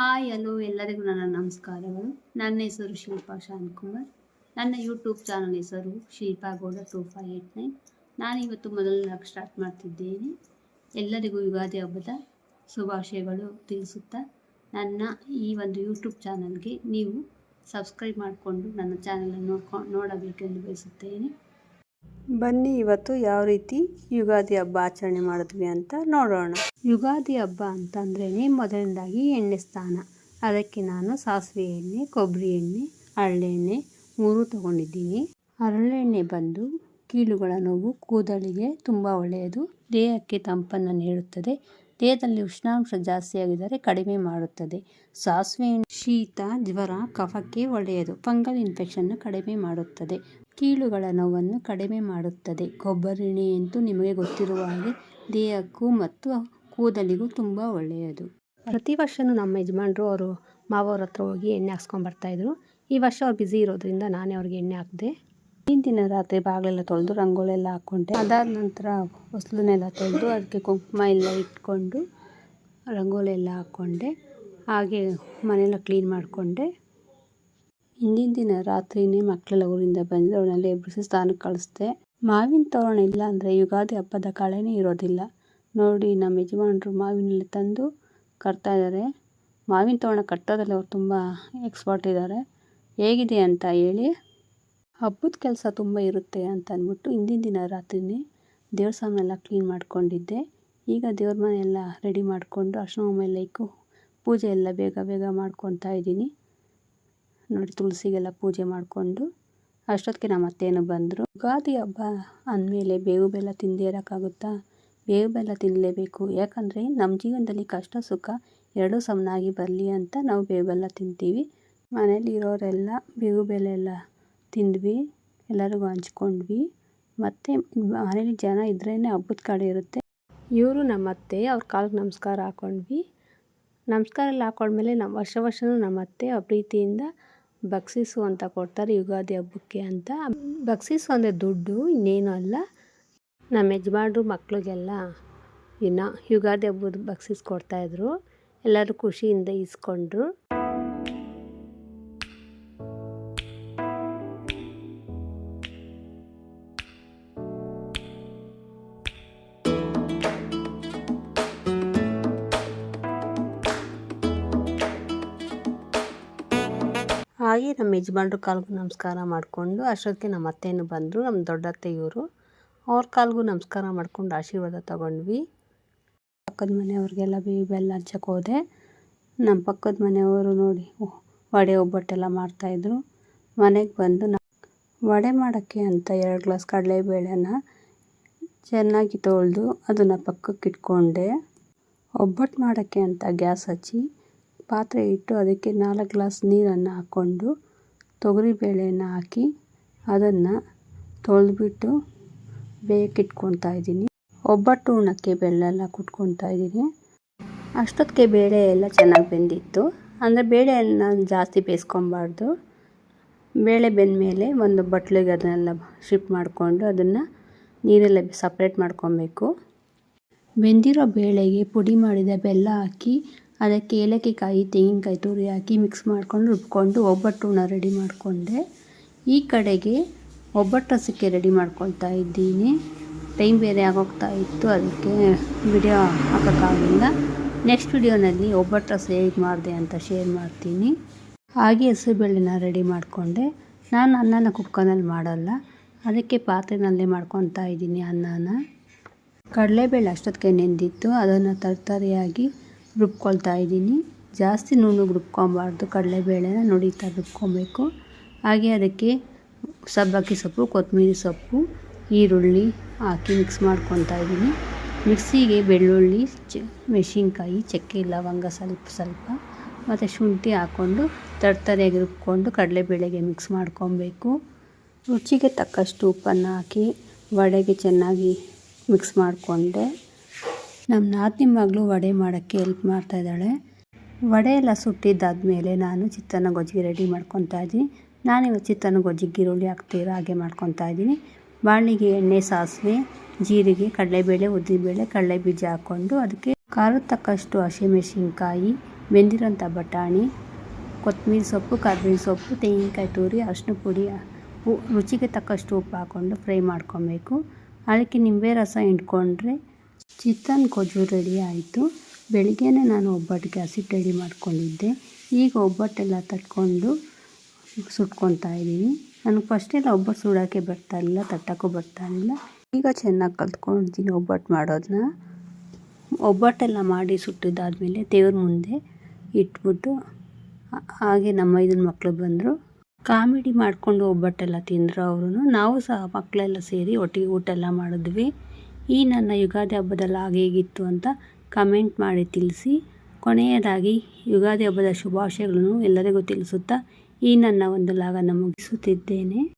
Hi, hello, ಎಲ್ಲರಿಗೂ ನನ್ನ ನಮಸ್ಕಾರಗಳು. ನನ್ನ ಹೆಸರು ಶಿಲ್ಪಾ ಶಾಂತಕುಮಾರ್. ನನ್ನ ಯೂಟ್ಯೂಬ್ ಚಾನಲ್ ಹೆಸರು Shilpa Gowda two five eight nine. ನಾನು ಇವತ್ತು ಮೊದಲನೇದಾಗಿ ಸ್ಟಾರ್ಟ್ ಮಾಡ್ತಿದ್ದೇನೆ. ಎಲ್ಲರಿಗೂ ಯುಗಾದಿ ಹಬ್ಬದ ಶುಭಾಶಯಗಳು ತಿಳಿಸುತ್ತಾ, ನನ್ನ ಈ ಒಂದು ಯೂಟ್ಯೂಬ್ ಚಾನಲ್ಗೆ ನೀವು ಸಬ್ಸ್ಕ್ರೈಬ್ ಮಾಡಿಕೊಂಡು ನನ್ನ ಚಾನಲನ್ನು ನೋಡ್ಕೊ, ನೋಡಬೇಕೆಂದು ಬಯಸುತ್ತೇನೆ. ಬನ್ನಿ, ಇವತ್ತು ಯಾವ ರೀತಿ ಯುಗಾದಿ ಹಬ್ಬ ಆಚರಣೆ ಮಾಡಿದ್ವಿ ಅಂತ ನೋಡೋಣ. ಯುಗಾದಿ ಹಬ್ಬ ಅಂತಂದ್ರೇ ಮೊದಲನೇದಾಗಿ ಎಣ್ಣೆ ಸ್ನಾನ. ಅದಕ್ಕೆ ನಾನು ಸಾಸಿವೆ ಎಣ್ಣೆ, ಕೊಬ್ಬರಿ ಎಣ್ಣೆ ಹರಳೆಣ್ಣೆ ಮೂರು ತಗೊಂಡಿದ್ದೀನಿ. ಹರಳೆಣ್ಣೆ ಬಂದು ಕೀಲುಗಳ ನೋವು ಕೂದಲಿಗೆ ತುಂಬ ಒಳ್ಳೆಯದು. ದೇಹಕ್ಕೆ ತಂಪನ್ನು ನೀಡುತ್ತದೆ. ದೇಹದಲ್ಲಿ ಉಷ್ಣಾಂಶ ಜಾಸ್ತಿಯಾಗಿದ್ದರೆ ಕಡಿಮೆ ಮಾಡುತ್ತದೆ. ಸಾಸಿವೆ ಶೀತ, ಜ್ವರ, ಕಫಕ್ಕೆ ಒಳ್ಳೆಯದು. ಫಂಗಲ್ ಇನ್ಫೆಕ್ಷನ್ನು ಕಡಿಮೆ ಮಾಡುತ್ತದೆ. ಕೀಲುಗಳ ನೋವನ್ನು ಕಡಿಮೆ ಮಾಡುತ್ತದೆ. ಕೊಬ್ಬರಿ ಎಣ್ಣೆಯಂತೂ ನಿಮಗೆ ಗೊತ್ತಿರುವ ಹಾಗೆ ದೇಹಕ್ಕೂ ಮತ್ತು ಕೂದಲಿಗೂ ತುಂಬ ಒಳ್ಳೆಯದು. ಪ್ರತಿ ವರ್ಷವೂ ನಮ್ಮ ಯಜಮಾನ್ರು ಅವರು ಮಾವವ್ರ ಹತ್ರ ಹೋಗಿ ಎಣ್ಣೆ ಹಾಕ್ಸ್ಕೊಂಬರ್ತಾಯಿದ್ರು ಈ ವರ್ಷ ಅವ್ರು ಬ್ಯುಸಿ ಇರೋದ್ರಿಂದ ನಾನೇ ಅವ್ರಿಗೆ ಎಣ್ಣೆ ಹಾಕಿದೆ. ಹಿಂದಿನ ರಾತ್ರಿ ಬಾಗಿಲೆಲ್ಲ ತೊಳೆದು ರಂಗೋಲಿ ಎಲ್ಲ ಹಾಕ್ಕೊಂಡೆ. ಅದಾದ ನಂತರ ಹೊಸಲನ್ನೆಲ್ಲ ತೊಳೆದು ಅದಕ್ಕೆ ಕುಂಕುಮ ಎಲ್ಲ ಇಟ್ಕೊಂಡು ರಂಗೋಲಿ ಎಲ್ಲ ಹಾಕ್ಕೊಂಡೆ. ಹಾಗೆ ಮನೆಯೆಲ್ಲ ಕ್ಲೀನ್ ಮಾಡಿಕೊಂಡೆ. ಹಿಂದಿನ ದಿನ ರಾತ್ರಿನೇ ಮಕ್ಕಳೆಲ್ಲ ಊರಿಂದ ಬಂದು ಅವನ್ನೆಲ್ಲ ಎಬ್ಬಿಸಿ ಸ್ನಾನಕ್ಕೆ ಕಳಿಸ್ದೆ. ಮಾವಿನ ತೋರಣ ಇಲ್ಲ ಅಂದರೆ ಯುಗಾದಿ ಹಬ್ಬದ ಕಳೆನೇ ಇರೋದಿಲ್ಲ. ನೋಡಿ ನಮ್ಮ ಯಜಮಾನರು ಮಾವಿನಲ್ಲಿ ತಂದು ಕಟ್ತಾ ಇದ್ದಾರೆ ಮಾವಿನ ತೋರಣ ಕಟ್ಟೋದ್ರಲ್ಲಿ ಅವ್ರು ತುಂಬ ಎಕ್ಸ್ಪರ್ಟ್ ಇದ್ದಾರೆ ಹೇಗಿದೆ ಅಂತ ಹೇಳಿ, ಹಬ್ಬದ ಕೆಲಸ ತುಂಬ ಇರುತ್ತೆ ಅಂತ ಅಂದ್ಬಿಟ್ಟು ಹಿಂದಿನ ದಿನ ರಾತ್ರಿನೇ ದೇವಸ್ಥಾನ ಎಲ್ಲ ಕ್ಲೀನ್ ಮಾಡ್ಕೊಂಡಿದ್ದೆ. ಈಗ ದೇವ್ರ ಮನೆಯೆಲ್ಲ ರೆಡಿ ಮಾಡಿಕೊಂಡು ಅರ್ಶನ ಮೇಲೆ ಇಕ್ಕು, ಪೂಜೆ ಎಲ್ಲ ಬೇಗ ಬೇಗ ಮಾಡ್ಕೊತಾ ಇದ್ದೀನಿ. ನೋಡಿ ತುಳಸಿಗೆಲ್ಲ ಪೂಜೆ ಮಾಡಿಕೊಂಡು ಅಷ್ಟೊತ್ತಿಗೆ ನಮ್ಮ ಅತ್ತೇನು ಬಂದರು. ಯುಗಾದಿ ಹಬ್ಬ ಅಂದಮೇಲೆ ಬೇವು ಬೆಲ್ಲ ತಿಂದೇ ಇರೋಕ್ಕಾಗುತ್ತಾ? ಬೇವು ಬೆಲ್ಲ ತಿನ್ನಲೇಬೇಕು. ಯಾಕಂದರೆ ನಮ್ಮ ಜೀವನದಲ್ಲಿ ಕಷ್ಟ, ಸುಖ ಎರಡೂ ಸಮನಾಗಿ ಬರಲಿ ಅಂತ ನಾವು ಬೇವು ಬೆಲ್ಲ ತಿಂತೀವಿ. ಮನೇಲಿ ಇರೋರೆಲ್ಲ ಬೇವು ಬೆಲ್ಲ ಎಲ್ಲ ತಿಂದ್ವಿ, ಎಲ್ಲರಿಗೂ ಹಂಚ್ಕೊಂಡ್ವಿ. ಮತ್ತು ಮನೇಲಿ ಜನ ಇದ್ರೇ ಹಬ್ಬದ ಕಡೆ ಇರುತ್ತೆ. ಇವರು ನಮ್ಮ ಅತ್ತೆ, ಅವ್ರ ಕಾಲಿಗೆ ನಮಸ್ಕಾರ ಹಾಕ್ಕೊಂಡ್ವಿ ನಮಸ್ಕಾರ ಎಲ್ಲ ಹಾಕೊಂಡ್ಮೇಲೆ ನಮ್ಮ ವರ್ಷ ವರ್ಷವೂ ನಮ್ಮ ಅತ್ತೆ ಆ ಪ್ರೀತಿಯಿಂದ ಬಕ್ಸಿಸು ಅಂತ ಕೊಡ್ತಾರೆ ಯುಗಾದಿ ಹಬ್ಬಕ್ಕೆ ಅಂತ. ಬಕ್ಸಿಸು ಅಂದರೆ ದುಡ್ಡು, ಇನ್ನೇನು ಅಲ್ಲ. ನಮ್ಮ ಯಜಮಾನ್ರು ಮಕ್ಳಿಗೆಲ್ಲ ಇನ್ನು ಯುಗಾದಿ ಹಬ್ಬದ ಬಕ್ಸಿಸ್ ಕೊಡ್ತಾಯಿದ್ರು ಎಲ್ಲರೂ ಖುಷಿಯಿಂದ ಇಸ್ಕೊಂಡ್ರು ಹಾಗೆ ನಮ್ಮ ಯಜಮಾನ್ರು ಕಾಲ್ಗೂ ನಮಸ್ಕಾರ ಮಾಡಿಕೊಂಡು ಅಷ್ಟೊತ್ತಿಗೆ ನಮ್ಮ ಅತ್ತೆಯನ್ನು ಬಂದರು, ನಮ್ಮ ದೊಡ್ಡತ್ತೆ ಇವರು ಅವ್ರ ಕಾಲ್ಗೂ ನಮಸ್ಕಾರ ಮಾಡ್ಕೊಂಡು ಆಶೀರ್ವಾದ ತಗೊಂಡ್ವಿ. ಪಕ್ಕದ ಮನೆಯವ್ರಿಗೆಲ್ಲ ಬೇವು ಬೆಲ್ಲ ಹಂಚಕ್ಕೆ ಹೋದೆ. ನಮ್ಮ ಪಕ್ಕದ ಮನೆಯವರು ನೋಡಿ ವಡೆ ಒಬ್ಬಟ್ಟೆಲ್ಲ ಮಾಡ್ತಾಯಿದ್ರು ಮನೆಗೆ ಬಂದು ನ ವಡೆ ಮಾಡೋಕ್ಕೆ ಅಂತ ಎರಡು ಗ್ಲಾಸ್ ಕಡಲೆಬೇಳೆನ ಚೆನ್ನಾಗಿ ತೊಳೆದು ಅದನ್ನು ಪಕ್ಕಕ್ಕೆ ಇಟ್ಕೊಂಡೆ. ಒಬ್ಬಟ್ಟು ಮಾಡೋಕ್ಕೆ ಅಂತ ಗ್ಯಾಸ್ ಹಚ್ಚಿ ಪಾತ್ರೆ ಇಟ್ಟು ಅದಕ್ಕೆ ನಾಲ್ಕು ಗ್ಲಾಸ್ ನೀರನ್ನು ಹಾಕ್ಕೊಂಡು ತೊಗರಿಬೇಳೆನ ಹಾಕಿ ಅದನ್ನು ತೊಳೆದ್ಬಿಟ್ಟು ಬೇಯಕ್ಕಿಟ್ಕೊತಾ ಇದ್ದೀನಿ. ಒಬ್ಬಟ್ಟು ಉಣ್ಣಕ್ಕೆ ಬೆಲ್ಲ ಎಲ್ಲ ಕುಟ್ಕೊತಾ ಇದ್ದೀನಿ. ಅಷ್ಟೊತ್ತಿಗೆ ಬೇಳೆ ಎಲ್ಲ ಚೆನ್ನಾಗಿ ಬೆಂದಿತ್ತು. ಅಂದರೆ ಬೇಳೆಯನ್ನು ಜಾಸ್ತಿ ಬೇಯಿಸ್ಕೊಬಾರ್ದು ಬೇಳೆ ಬೆಂದಮೇಲೆ ಒಂದು ಬಟ್ಲಿಗೆ ಅದನ್ನೆಲ್ಲ ಶಿಫ್ಟ್ ಮಾಡಿಕೊಂಡು ಅದನ್ನು ನೀರೆಲ್ಲ ಸಪ್ರೇಟ್ ಮಾಡ್ಕೊಬೇಕು ಬೆಂದಿರೋ ಬೇಳೆಗೆ ಪುಡಿ ಮಾಡಿದ ಬೆಲ್ಲ ಹಾಕಿ ಅದಕ್ಕೆ ಏಲಕ್ಕಿ ಕಾಯಿ ತೆಂಗಿನಕಾಯಿ ತುರಿ ಹಾಕಿ ಮಿಕ್ಸ್ ಮಾಡ್ಕೊಂಡು ರುಬ್ಕೊಂಡು ಒಬ್ಬಟ್ಟನ್ನ ರೆಡಿ ಮಾಡಿಕೊಂಡೆ. ಈ ಕಡೆಗೆ ಒಬ್ಬಟ್ಟು ರಸಕ್ಕೆ ರೆಡಿ ಮಾಡ್ಕೊಳ್ತಾ ಇದ್ದೀನಿ. ಟೈಮ್ ಬೇರೆ ಆಗೋಗ್ತಾ ಇತ್ತು, ಅದಕ್ಕೆ ವಿಡಿಯೋ ಹಾಕೋಕ್ಕಾಗಲಿಲ್ಲ ನೆಕ್ಸ್ಟ್ ವಿಡಿಯೋನಲ್ಲಿ ಒಬ್ಬಟ್ಟು ರಸ ಹೇಗೆ ಮಾಡಿದೆ ಅಂತ ಶೇರ್ ಮಾಡ್ತೀನಿ. ಹಾಗೆ ಹೆಸರುಬೇಳೆನ ರೆಡಿ ಮಾಡಿಕೊಂಡೆ. ನಾನು ಅನ್ನನ ಕುಕ್ಕರ್ನಲ್ಲಿ ಮಾಡಲ್ಲ. ಅದಕ್ಕೆ ಪಾತ್ರೆನಲ್ಲೇ ಮಾಡ್ಕೊತಾ ಇದ್ದೀನಿ ಅನ್ನನ. ಕಡಲೆಬೇಳೆ ಅಷ್ಟೊತ್ತಿಗೆ ನೆಂದಿತ್ತು. ಅದನ್ನು ತರ್ತರಿಯಾಗಿ ರುಬ್ಕೊಳ್ತಾ ಇದ್ದೀನಿ. ಜಾಸ್ತಿ ನುಣ್ಣಗೆ ರುಬ್ಕೊಬಾರ್ದು ಕಡಲೆಬೇಳೆನ ನುಡಿತಾ ರುಬ್ಕೊಬೇಕು ಹಾಗೆ ಅದಕ್ಕೆ ಸಬ್ಬಕ್ಕಿ ಸೊಪ್ಪು, ಕೊತ್ತಂಬರಿ ಸೊಪ್ಪು, ಈರುಳ್ಳಿ ಹಾಕಿ ಮಿಕ್ಸ್ ಮಾಡ್ಕೊತಾ ಇದ್ದೀನಿ. ಮಿಕ್ಸಿಗೆ ಬೆಳ್ಳುಳ್ಳಿ, ಚ, ಮೆಣಸಿನ್ಕಾಯಿ, ಚಕ್ಕೆ, ಲವಂಗ ಸ್ವಲ್ಪ ಸ್ವಲ್ಪ. ಮತ್ತು ಶುಂಠಿ ಹಾಕ್ಕೊಂಡು ತರ್ತರಿಯಾಗಿ ರುಬ್ಕೊಂಡು ಕಡಲೆಬೇಳೆಗೆ ಮಿಕ್ಸ್ ಮಾಡ್ಕೊಬೇಕು ರುಚಿಗೆ ತಕ್ಕಷ್ಟು ಉಪ್ಪನ್ನು ಹಾಕಿ, ವಡೆಗೆ ಚೆನ್ನಾಗಿ ಮಿಕ್ಸ್ ಮಾಡಿಕೊಂಡೆ. ನಮ್ಮ ನಾದಿನಿ ಮಗಳು ವಡೆ ಮಾಡೋಕ್ಕೆ ಹೆಲ್ಪ್ ಮಾಡ್ತಾಯಿದ್ದಾಳೆ ವಡೆ ಎಲ್ಲ ಸುಟ್ಟಿದ್ದಾದಮೇಲೆ ನಾನು ಚಿತ್ರಾನ್ನ ಗೊಜ್ಜಿಗೆ ರೆಡಿ ಮಾಡ್ಕೊತಾ ಇದ್ದೀನಿ. ನಾನಿವತ್ತು ಚಿತ್ರಾನ್ನ ಗೊಜ್ಜಿಗೆ ಈರುಳ್ಳಿ ಹಾಕ್ತೀರ ಹಾಗೆ ಮಾಡ್ಕೊತಾ ಇದ್ದೀನಿ. ಬಾಣಿಗೆ ಎಣ್ಣೆ, ಸಾಸಿವೆ, ಜೀರಿಗೆ, ಕಡಲೆಬೇಳೆ, ಉದ್ದಿನಬೇಳೆ ಕಡಲೆ ಬೀಜ ಹಾಕ್ಕೊಂಡು ಅದಕ್ಕೆ ಖಾರದ ತಕ್ಕಷ್ಟು ಹಸಿಮೆಣಸಿನ್ಕಾಯಿ, ಬೆಂದಿರೋಂಥ ಬಟಾಣಿ, ಕೊತ್ತಂಬರಿ ಸೊಪ್ಪು, ಕರ್ಬೇವಿನ ಸೊಪ್ಪು, ತೆಂಗಿನಕಾಯಿ ತುರಿ ಅರಿಶಿನ ಪುಡಿ ರುಚಿಗೆ ತಕ್ಕಷ್ಟು ಉಪ್ಪು ಹಾಕ್ಕೊಂಡು ಫ್ರೈ ಮಾಡ್ಕೊಬೇಕು ಅದಕ್ಕೆ ನಿಂಬೆ ರಸ ಹಿಂಡ್ಕೊಂಡ್ರೆ ಚಿತ್ರಾನ್ನ ಗೊಜ್ಜು ರೆಡಿ ಆಯಿತು. ಬೆಳಿಗ್ಗೆನೇ ನಾನು ಒಬ್ಬಟ್ಟಿಗೆ ಹಸಿಟ್ಟು ರೆಡಿ ಮಾಡ್ಕೊಂಡಿದ್ದೆ. ಈಗ ಒಬ್ಬಟ್ಟೆಲ್ಲ ತಟ್ಕೊಂಡು ಸುಟ್ಕೊತಾ ಇದ್ದೀನಿ. ನನಗೆ ಫಸ್ಟೆಲ್ಲ ಒಬ್ಬಟ್ಟು ಸುಡೋಕ್ಕೆ ಬರ್ತಾ ಇರಲಿಲ್ಲ, ತಟ್ಟೋಕ್ಕೂ ಬರ್ತಾ ಇರಲಿಲ್ಲ. ಈಗ ಚೆನ್ನಾಗಿ ಕಲ್ತ್ಕೊಂಡಿದ್ದೀನಿ ಒಬ್ಬಟ್ಟು ಮಾಡೋದನ್ನ. ಒಬ್ಬಟ್ಟೆಲ್ಲ ಮಾಡಿ ಸುಟ್ಟಿದ್ದಾದಮೇಲೆ ದೇವ್ರ ಮುಂದೆ ಇಟ್ಬಿಟ್ಟು ಹಾಗೆ ನಮ್ಮ ಇದನ್ನ ಮಕ್ಕಳು ಬಂದರು. ಕಾಮಿಡಿ ಮಾಡಿಕೊಂಡು ಒಬ್ಬಟ್ಟೆಲ್ಲ ತಿಂದರು ಅವರು ನಾವು ಸಹ ಮಕ್ಕಳೆಲ್ಲ ಸೇರಿ ಒಟ್ಟಿಗೆ ಊಟ ಎಲ್ಲ ಮಾಡಿದ್ವಿ. ಈ ನನ್ನ ಯುಗಾದಿ ಹಬ್ಬದಲ್ಲಿ ಹಾಗೆ ಹೇಗಿತ್ತು ಅಂತ ಕಮೆಂಟ್ ಮಾಡಿ ತಿಳಿಸಿ. ಕೊನೆಯದಾಗಿ, ಯುಗಾದಿ ಹಬ್ಬದ ಶುಭಾಶಯಗಳನ್ನು ಎಲ್ಲರಿಗೂ ತಿಳಿಸುತ್ತಾ ಈ ನನ್ನ ಒಂದು ಲಾಗನ್ನು ಮುಗಿಸುತ್ತಿದ್ದೇನೆ.